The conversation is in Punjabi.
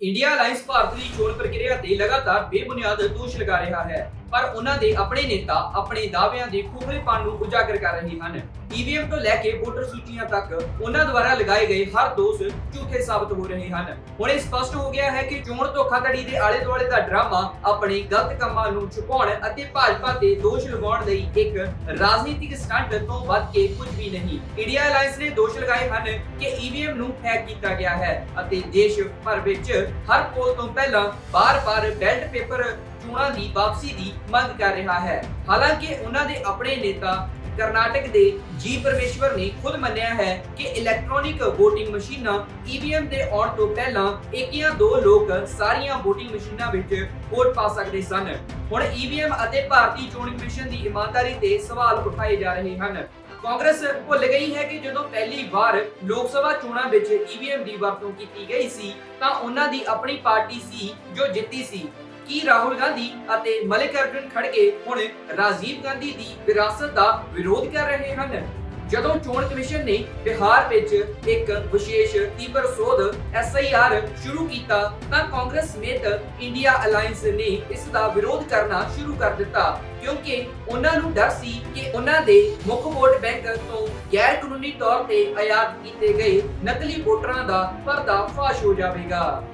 ਇੰਡੀਆ ਅਲਾਈਅੰਸ ਭਾਰਤ ਦੀ ਚੋਣ ਪ੍ਰਕਿਰਿਆ ਤੇ ਲਗਾਤਾਰ ਬੇਬੁਨਿਆਦ ਦੋਸ਼ ਲਗਾ ਰਿਹਾ ਹੈ। ਪਰ ਉਹਨਾਂ ਦੇ ਆਪਣੇ ਨੇਤਾ ਆਪਣੇ ਦਾਅਵਿਆਂ ਦੇ ਖੋਖਲੇਪਨ ਨੂੰ ਉਜਾਗਰ ਕਰ ਰਹੇ ਹਨ। ਈਵੀਐਮ ਤੋਂ ਲੈ ਕੇ ਵੋਟਰ ਸੂਚੀਆਂ ਤੱਕ ਉਹਨਾਂ ਦੁਆਰਾ ਲਗਾਏ ਗਏ ਹਰ ਦੋਸ਼ ਝੂਠੇ ਸਾਬਤ ਹੋ ਰਹੇ ਹਨ। ਹੁਣ ਇਹ ਸਪਸ਼ਟ ਹੋ ਗਿਆ ਹੈ ਕਿ ਚੋਣ ਧੋਖਾਧੜੀ ਦੇ ਆਲੇ ਦੁਆਲੇ ਦਾ ਡਰਾਮਾ ਆਪਣੇ ਗਲਤ ਕੰਮਾਂ ਨੂੰ ਛੁਪਾਉਣ ਅਤੇ ਭਾਜਪਾ ਤੇ ਦੋਸ਼ ਲਗਾਉਣ ਲਈ ਇੱਕ ਰਾਜਨੀਤਿਕ ਸਟੰਟ ਤੋਂ ਵੱਧ ਕੇ ਕੁਝ ਵੀ ਨਹੀਂ। ਇੰਡੀਆ ਅਲਾਈਅੰਸ ਨੇ ਦੋਸ਼ ਲਗਾਏ ਹਨ ਕਿ ਈਵੀਐਮ ਨੂੰ ਹੈਕ ਕੀਤਾ ਗਿਆ ਹੈ ਅਤੇ ਦੇਸ਼ ਭਰ ਵਿੱਚ ਹਰ ਪੋਲ ਤੋਂ ਪਹਿਲਾਂ ਬਾਰ-ਬਾਰ ਬੈਲਟ ਪੇਪਰ ਚੋਣਾਂ ਦੀ ਵਾਪਸੀ ਦੀ ਮੰਗ ਕਰ ਰਿਹਾ ਹੈ। ਹਾਲਾਂਕਿ ਉਹਨਾਂ ਦੇ ਆਪਣੇ ਨੇਤਾ ਕਰਨਾਟਕ ਦੇ ਜੀ ਪਰਮੇਸ਼ਵਰ ਨੇ ਖੁਦ ਮੰਨਿਆ ਹੈ ਕਿ ਇਲੈਕਟ੍ਰੋਨਿਕ VOTING ਮਸ਼ੀਨਾਂ ਈਵੀਐਮ ਦੇ ਆਉਣ ਤੋਂ ਪਹਿਲਾਂ ਇੱਕ ਜਾਂ ਦੋ ਲੋਕ ਸਾਰੀਆਂ VOTING ਮਸ਼ੀਨਾਂ ਵਿੱਚ ਵੋਟ ਪਾ ਸਕਦੇ ਸਨ। ਹੁਣ ਈਵੀਐਮ ਅਤੇ ਭਾਰਤੀ ਚੋਣ ਕਮਿਸ਼ਨ ਦੀ ਇਮਾਨਦਾਰੀ ਤੇ ਸਵਾਲ ਉਠਾਏ ਜਾ ਰਹੇ ਹਨ। ਕਾਂਗਰਸ ਭੁੱਲ ਗਈ ਹੈ ਕਿ ਜਦੋਂ ਪਹਿਲੀ ਵਾਰ ਲੋਕ ਸਭਾ ਚੋਣਾਂ ਵਿੱਚ ਈਵੀਐਮ ਦੀ ਵਰਤੋਂ ਕੀਤੀ ਗਈ ਸੀ, ਤਾਂ ਉਹਨਾਂ ਦੀ ਆਪਣੀ ਪਾਰਟੀ ਸੀ ਜੋ ਜਿੱਤੀ ਸੀ। ਕੀ ਰਾਹੁਲ ਗਾਂਧੀ ਅਤੇ ਮਲਿਕ ਖੜਗੇ ਹੁਣ ਰਾਜੀਵ ਗਾਂਧੀ ਦੀ ਵਿਰਾਸਤ ਦਾ ਵਿਰੋਧ ਕਰ ਰਹੇ ਹਨ? ਜਦੋਂ ਚੋਣ ਕਮਿਸ਼ਨ ਨੇ ਬਿਹਾਰ ਵਿੱਚ ਇੱਕ ਵਿਸ਼ੇਸ਼ ਤੀਬਰ ਸੋਧ ਐਸਆਈਆਰ ਸ਼ੁਰੂ ਕੀਤਾ, ਤਾਂ ਕਾਂਗਰਸ ਸਮੇਤ ਇੰਡੀਆ ਅਲਾਈਅੰਸ ਨੇ ਇਸ ਦਾ ਵਿਰੋਧ ਕਰਨਾ ਸ਼ੁਰੂ ਕਰ ਦਿੱਤਾ। ਕਿਉਂਕਿ ਉਹਨਾਂ ਨੂੰ ਡਰ ਸੀ ਕਿ ਉਹਨਾਂ ਦੇ ਮੁੱਖ ਵੋਟ ਬੈਂਕ ਤੋਂ ਗੈਰ ਕਾਨੂੰਨੀ ਤੌਰ ਤੇ ਆਯਾਤ ਕੀਤੇ ਗਏ ਨਕਲੀ ਵੋਟਰਾਂ ਦਾ ਪਰਦਾ ਫਾਸ਼ ਹੋ ਜਾਵੇਗਾ।